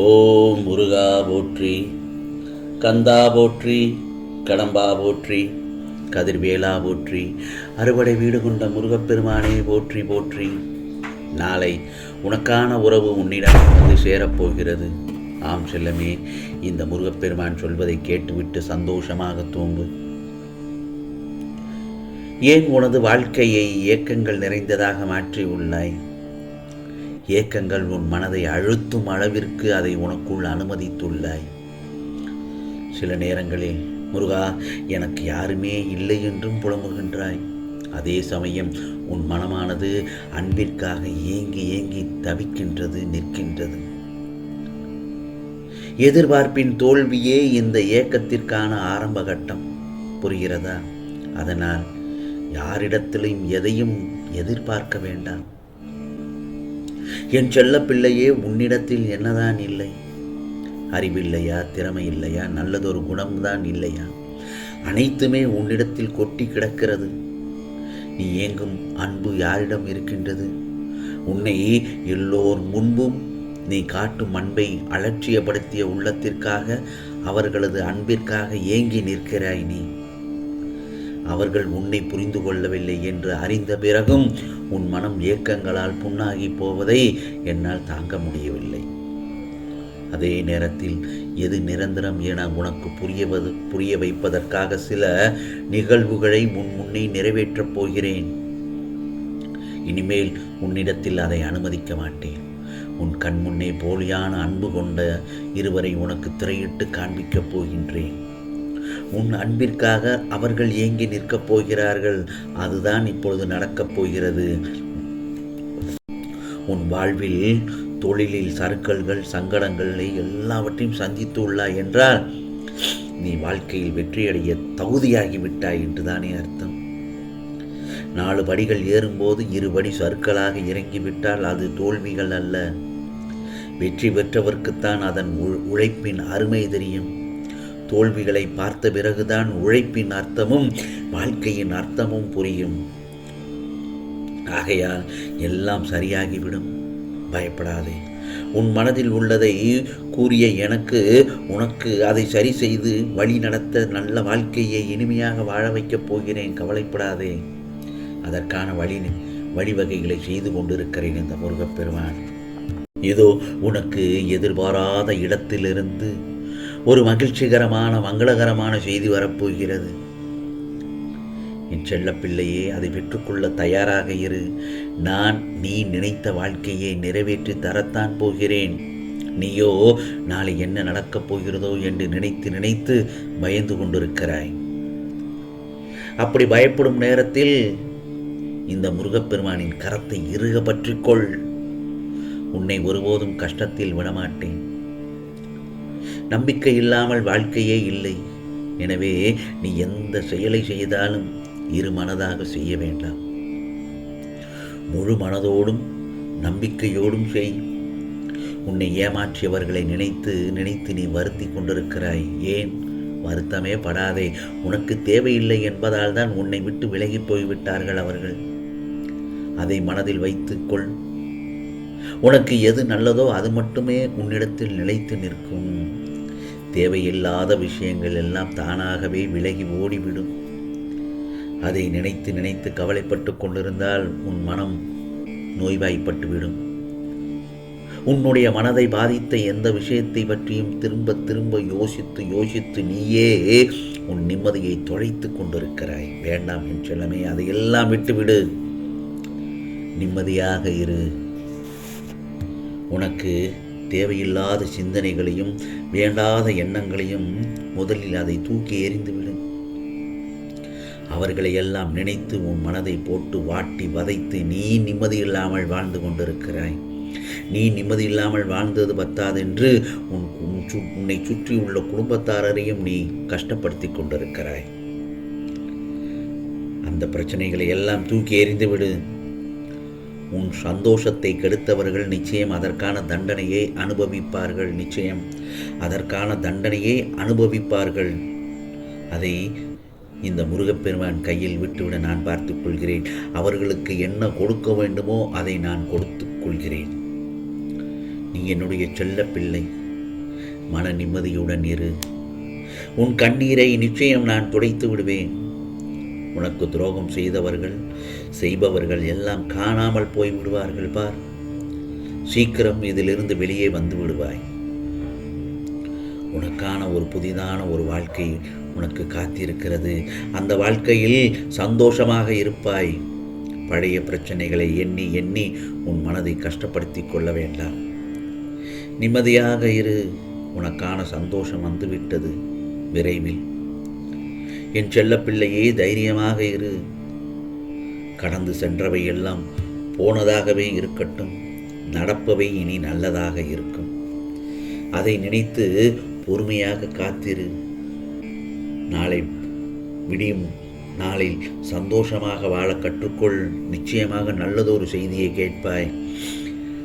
ஓம் முருகா போற்றி கந்தா போற்றி கடம்பா போற்றி கதிர்வேலா போற்றி அறுவடை வீடு கொண்ட முருகப்பெருமானே போற்றி போற்றி. நாளை உனக்கான உறவு உன்னிடம் வந்து சேரப்போகிறது. ஆம் செல்லமே இந்த முருகப்பெருமான் சொல்வதை கேட்டுவிட்டு சந்தோஷமாக தூங்கு. ஏன் உனது வாழ்க்கையை ஏக்கங்கள் நிறைந்ததாக மாற்றி உள்ளாய்? ஏக்கங்கள் உன் மனதை அழுத்தும் அளவிற்கு அதை உனக்குள் அனுமதித்துள்ளாய். சில நேரங்களில் முருகா எனக்கு யாருமே இல்லை என்றும் புலம்புகின்றாய். அதே சமயம் உன் மனமானது அன்பிற்காக ஏங்கி ஏங்கி தவிக்கின்றது நிற்கின்றது. எதிர்பார்ப்பின் தோல்வியே இந்த ஏக்கத்திற்கான ஆரம்ப கட்டம் புரிகிறதா? அதனால் யாரிடத்திலும் எதையும் எதிர்பார்க்க வேண்டாம். என் செல்ல பிள்ளையே உன்னிடத்தில் என்னதான் இல்லை? அறிவில்லையா திறமை இல்லையா நல்லதொரு குணம்தான் இல்லையா? அனைத்துமே உன்னிடத்தில் கொட்டி கிடக்கிறது. நீ ஏங்கும் அன்பு யாரிடம் இருக்கின்றது? உன்னை எல்லோர் முன்பும் நீ காட்டும் அன்பை அலட்சியப்படுத்திய உள்ளத்திற்காக அவர்களது அன்பிற்காக ஏங்கி நிற்கிறாய் நீ. அவர்கள் உன்னை புரிந்து கொள்ளவில்லை என்று அறிந்த பிறகும் உன் மனம் ஏக்கங்களால் புண்ணாகி போவதை என்னால் தாங்க முடியவில்லை. அதே நேரத்தில் எது நிரந்தரம் என உனக்கு புரியவது புரிய வைப்பதற்காக சில நிகழ்வுகளை முன் முன்னே நிறைவேற்றப் போகிறேன். இனிமேல் உன்னிடத்தில் அதை அனுமதிக்க மாட்டேன். உன் கண் முன்னே போலியான அன்பு கொண்ட இருவரை உனக்கு திரையிட்டு காண்பிக்கப் போகின்றேன். உன் அன்பிற்காக அவர்கள் ஏங்கி நிற்கப் போகிறார்கள். அதுதான் இப்பொழுது நடக்கப் போகிறது. உன் வாழ்வில் தொழிலில் சறுக்கல்கள் சங்கடங்களை எல்லாவற்றையும் சந்தித்து உள்ளாய் என்றால் நீ வாழ்க்கையில் வெற்றியடைய தகுதியாகிவிட்டாய் என்றுதானே அர்த்தம். நாலு படிகள் ஏறும்போது இருபடி சறுக்கலாக இறங்கிவிட்டால் அது தோல்விகள் அல்ல. வெற்றி பெற்றவர்க்குத்தான் அதன் உழைப்பின் அருமை தெரியும். தோல்விகளை பார்த்த பிறகுதான் உழைப்பின் அர்த்தமும் வாழ்க்கையின் அர்த்தமும் புரியும். ஆகையால் எல்லாம் சரியாகிவிடும். பயப்படாதே. உன் மனதில் உள்ளதை கூறிய எனக்கு உனக்கு அதை சரி செய்து வழி நடத்த நல்ல வாழ்க்கையை இனிமையாக வாழ வைக்கப் போகிறேன். கவலைப்படாதே. அதற்கான வழி வழிவகைகளை செய்து கொண்டிருக்கிறேன் இந்த முருகப்பெருமான். இதோ உனக்கு எதிர்பாராத இடத்திலிருந்து ஒரு மகிழ்ச்சிகரமான மங்களகரமான செய்தி வரப்போகிறது. என் செல்லப்பிள்ளையே அதை பெற்றுக்கொள்ள தயாராக இரு. நான் நீ நினைத்த வாழ்க்கையை நிறைவேற்றி தரத்தான் போகிறேன். நீயோ நாளை என்ன நடக்கப் போகிறதோ என்று நினைத்து நினைத்து பயந்து கொண்டிருக்கிறாய். அப்படி பயப்படும் நேரத்தில் இந்த முருகப்பெருமானின் கரத்தை இறுக பற்றிக்கொள். உன்னை ஒருபோதும் கஷ்டத்தில் விடமாட்டேன். நம்பிக்கை இல்லாமல் வாழ்க்கையே இல்லை. எனவே நீ எந்த செயலை செய்தாலும் இரு மனதாக செய்ய வேண்டாம். முழு மனதோடும் நம்பிக்கையோடும் செய். உன்னை ஏமாற்றியவர்களை நினைத்து நினைத்து நீ வருத்தி கொண்டிருக்கிறாய். ஏன்? வருத்தமே படாதே. உனக்கு தேவையில்லை என்பதால் தான் உன்னை விட்டு விலகி போய்விட்டார்கள் அவர்கள். அதை மனதில் வைத்துக்கொள் உனக்கு எது நல்லதோ அது மட்டுமே உன்னிடத்தில் நிலைத்து நிற்கும். தேவையில்லாத விஷயங்கள் எல்லாம் தானாகவே விலகி ஓடிவிடும். அதை நினைத்து நினைத்து கவலைப்பட்டு கொண்டிருந்தால் உன் மனம் நோய்வாய்ப்பட்டுவிடும். உன்னுடைய மனதை பாதித்த எந்த விஷயத்தை பற்றியும் திரும்ப திரும்ப யோசித்து யோசித்து நீயே உன் நிம்மதியை தொலைத்து கொண்டிருக்கிறாய். வேண்டாம் என் செல்லமே அதையெல்லாம் விட்டுவிடு. நிம்மதியாக இரு. உனக்கு தேவையில்லாத சிந்தனைகளையும் வேண்டாத எண்ணங்களையும் முதலில் அதை தூக்கி எறிந்துவிடும் அவர்களை எல்லாம் நினைத்து உன் மனதை போட்டு வாட்டி வதைத்து நீ நிம்மதி இல்லாமல் வாழ்ந்து கொண்டிருக்கிறாய். நீ நிம்மதி இல்லாமல் வாழ்ந்தது பத்தாதென்று உன் உன்னை சுற்றியுள்ள குடும்பத்தாரரையும் நீ கஷ்டப்படுத்தி கொண்டிருக்கிறாய். அந்த பிரச்சனைகளை எல்லாம் தூக்கி எறிந்துவிடு. உன் சந்தோஷத்தை கெடுத்தவர்கள் நிச்சயம் அதற்கான தண்டனையை அனுபவிப்பார்கள் நிச்சயம். அதற்கான தண்டனையை அனுபவிப்பார்கள். அதை இந்த முருகப்பெருமான் கையில் விட்டுவிட நான் பார்த்துக் கொள்கிறேன். அவர்களுக்கு என்ன கொடுக்க வேண்டுமோ அதை நான் கொடுத்துக் கொள்கிறேன். நீ என்னுடைய செல்ல பிள்ளை. மன நிம்மதியுடன் இரு. உன் கண்ணீரை நிச்சயம் நான் துடைத்து விடுவேன். உனக்கு துரோகம் செய்தவர்கள் செய்பவர்கள் எல்லாம் காணாமல் போய் விடுவார்கள் பார். சீக்கிரம் இதிலிருந்து வெளியே வந்து விடுவாய். உனக்கான ஒரு புதிதான ஒரு வாழ்க்கை உனக்கு காத்திருக்கிறது. அந்த வாழ்க்கையில் சந்தோஷமாக இருப்பாய். பழைய பிரச்சனைகளை எண்ணி எண்ணி உன் மனதை கஷ்டப்படுத்தி கொள்ள வேண்டாம். நிம்மதியாக இரு. உனக்கான சந்தோஷம் வந்துவிட்டது. விரைவில் என் செல்லப்பிள்ளையே தைரியமாக இரு. கடந்து சென்றவை எல்லாம் போனதாகவே இருக்கட்டும் நடப்பவை இனி நல்லதாக இருக்கும். அதை நினைத்து பொறுமையாக காத்திரு. நாளை விடியும் நாளில் சந்தோஷமாக வாழ கற்றுக்கொள். நிச்சயமாக நல்லதொரு செய்தியை கேட்பாய்.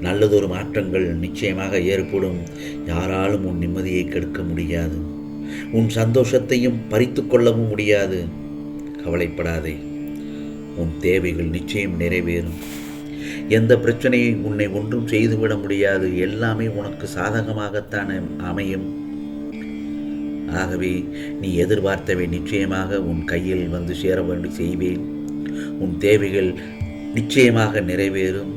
நல்லதொரு மாற்றங்கள் நிச்சயமாக ஏற்படும். யாராலும் உன் நிம்மதியை கெடுக்க முடியாது. உன் சந்தோஷத்தையும் பறித்து கொள்ளவும் முடியாது. கவலைப்படாதே. உன் தேவைகள் நிச்சயம் நிறைவேறும். எந்த பிரச்சனையை உன்னை ஒன்றும் செய்துவிட முடியாது. எல்லாமே உனக்கு சாதகமாகத்தான் அமையும். ஆகவே நீ எதிர்பார்த்தவை நிச்சயமாக உன் கையில் வந்து சேர வேண்டி செய்வேன். உன் தேவைகள் நிச்சயமாக நிறைவேறும்.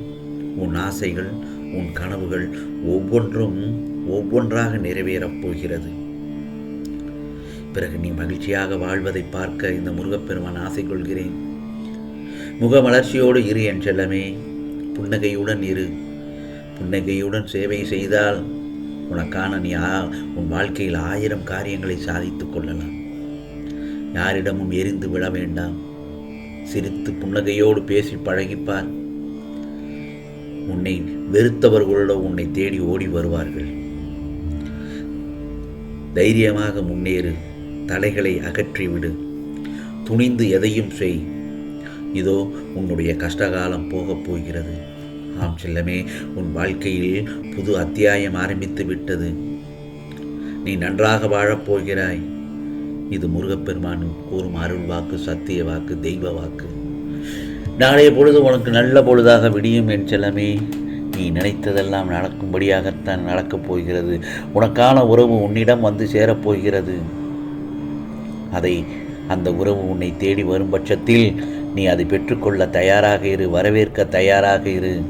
உன் ஆசைகள் உன் கனவுகள் ஒவ்வொன்றும் ஒவ்வொன்றாக நிறைவேறப் போகிறது. பிறகு நீ மகிழ்ச்சியாக வாழ்வதை பார்க்க இந்த முருகப்பெருமான் ஆசை கொள்கிறேன். முக வளர்ச்சியோடு இரு என் செல்லமே புன்னகையுடன் இரு. புன்னகையுடன் சேவை செய்தால் உனக்கான நீ ஆ- உன் வாழ்க்கையில் ஆயிரம் காரியங்களை சாதித்துக் கொள்ளலாம். யாரிடமும் எரிந்து விழ வேண்டாம். சிரித்து புன்னகையோடு பேசி பழகிப்பார். உன்னை வெறுத்தவர்களோட உன்னை தேடி ஓடி வருவார்கள். தைரியமாக முன்னேறு. தலைகளை அகற்றிவிடு துணிந்து எதையும் செய். இதோ உன்னுடைய கஷ்டகாலம் போகப் போகிறது. ஆம் செல்லமே உன் வாழ்க்கையில் புது அத்தியாயம் ஆரம்பித்து விட்டது. நீ நன்றாக வாழப்போகிறாய் இது முருகப்பெருமான் கூறும் அருள் வாக்கு சத்திய வாக்கு தெய்வ வாக்கு. நாளைய பொழுது உனக்கு நல்ல பொழுதாக விடியும் என் செல்லமே. நீ நினைத்ததெல்லாம் நடக்கும்படியாகத்தான் நடக்கப் போகிறது. உனக்கான உறவு உன்னிடம் வந்து சேரப்போகிறது அதை அந்த உறவு உன்னை தேடி வரும் பட்சத்தில் நீ அதை பெற்றுக்கொள்ள தயாராக இரு வரவேற்க தயாராக இரு.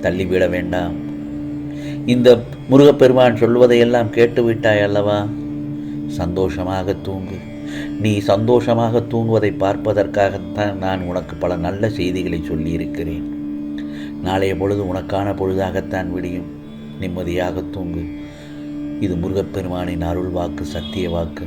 தள்ளிவிட வேண்டாம். இந்த முருகப்பெருமான் சொல்வதையெல்லாம் கேட்டுவிட்டாய் அல்லவா? சந்தோஷமாக தூங்கு. நீ சந்தோஷமாக தூங்குவதை பார்ப்பதற்காகத்தான் நான் உனக்கு பல நல்ல செய்திகளை சொல்லியிருக்கிறேன். நாளைய பொழுது உனக்கான பொழுதாகத்தான் விடியும். நிம்மதியாக தூங்கு. இது முருகப்பெருமானின் அருள் வாக்கு சத்திய வாக்கு.